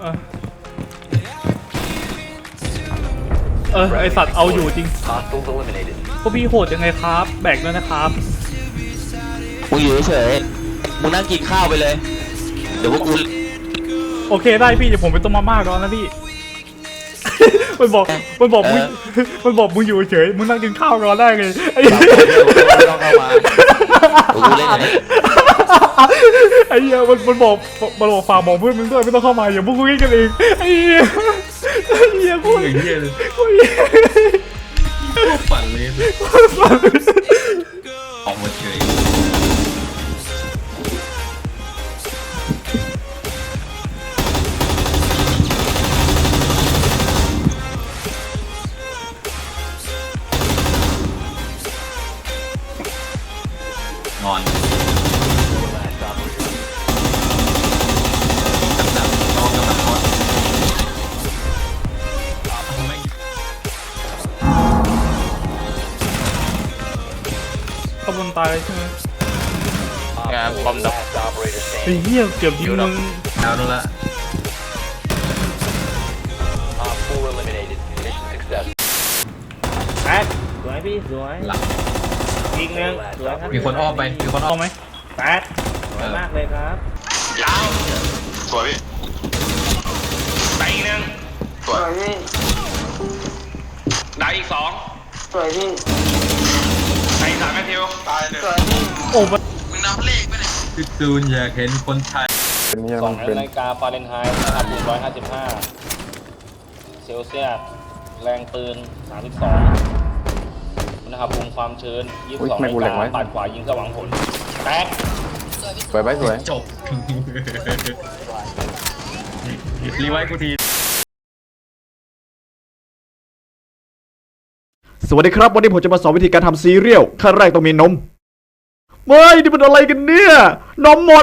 เออเออไอสัตว์เอาอยู่จริง Hostiles eliminated. พวกพี่โหดยังไงครับ แบกด้วยนะครับ มึงอยู่เฉยๆมึงนั่งกินข้าวไปเลย เดี๋ยวพวกกูโอเคได้พี่เดี๋ยวผมไปต้มมาม่าก่อนนะพี่ มันบอกมันบอกมึงมันบอกมึงอยู่เฉยมึงนั่งกินข้าวก่อนได้เลยไอ้ไม่ต้องเข้ามาเดี๋ยวกูเล่นเลย ไอ้เหี้ยมันมันบอกมันบอกฝากบอกเพื่อนมึงด้วยไม่ต้องเข้ามาอย่าพวกกูกินกันเองไอ้เหี้ยไอ้เหี้ยกูอย่างเงี้ยเลยกูเหี้ยปั่นเลยออกมาเฉยนอน บวนตายใช่ไหมงานบอมดับ Last operator ไอ้ standing. เหี้ยเกือบยิงมึงดาวนั่นละ Op 4 eliminated. Mission success. แป๊ดสวยพี่สวยหลังอีกหนึ่งสวยครับมีคนอ้อมไปมีคนอ้อเอามไหมแป๊ดสวยมากเลยครับสวยพี่ไปอีกหนึ่งสวยได้อีกสองสวยพี่ ไปอีกสามแมทธิวตายเลยโอ้มันมึงนับเลขไปเลยพี่ตูนอยากเห็นคนไทยสองนาฬิกาฟาเรนไฮต์นะครับร้อยห้าสิบห้าเซลเซียสแรงปืนสามสิบสองอุณหภูมิความชื้นยี่สิบสองนาฬิกาปัดขวายิงสว่างผลแป๊ดสวยไปสวยจบรีไวท์กูที สวัสดีครับ วันนี้ผมจะมาสอนวิธีการทำซีเรียลขั้นแรกต้องมีนมเฮ้ยนี่มันอะไรกันเนี่ย นมหมด